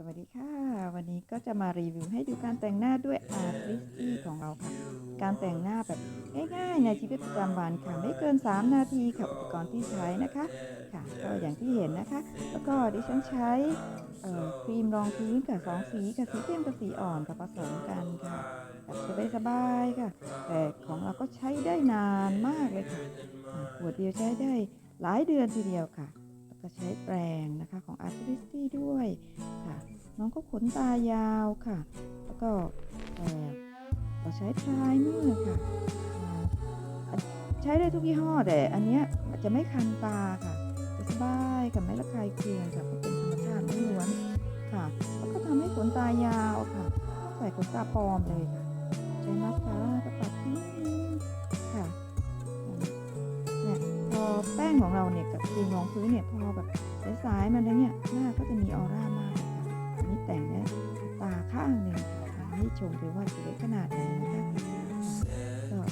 สวัสดีค่ะ วันนี้ก็จะมารีวิวให้ดูการแต่งหน้าด้วย Artisty ของเราค่ะ การแต่งหน้าแบบง่ายๆ ในชีวิตประจำวันค่ะ ไม่เกิน 3 นาทีค่ะอุปกรณ์ที่ใช้นะคะค่ะก็อย่างที่เห็นนะคะ แล้วก็ดิฉันใช้ครีมรองพื้นกับสองสีกับสีเข้มกับสีอ่อนกับผสมกันค่ะแบบสบายๆค่ะ แต่ของเราก็ใช้ได้นานมากเลยค่ะอ่าขวดเดียวใช้ได้หลายเดือนทีเดียวค่ะแล้วก็ใช้แปรงนะคะของ Artisty ด้วย น้องก็ขนตายาวค่ะ แล้วก็เอ่เราใช้พรายเมื่อค่ะ ใช้ได้ทุกยี่ห้อแต่อันเนี้ยจะไม่คันตาค่ะ จะสบายกับไม่ระคายเคืองค่ะเพราะเป็นธรรมชาติล้วนค่ะ แล้วก็ทำให้ขนตายาวค่ะ ใส่ขนตาปลอมเลยค่ะ ใช้มัสคาร่าก็ปัดนิดนึงค่ะเนี่ยพอแป้งของเราเนี่ยกับครีมรองพื้นเนี่ยพอแบบสายๆมันแล้วเนี่ยหน้าก็จะมีออร่ามาก ชมเลยว่าสวยขนาดไหนนะคะ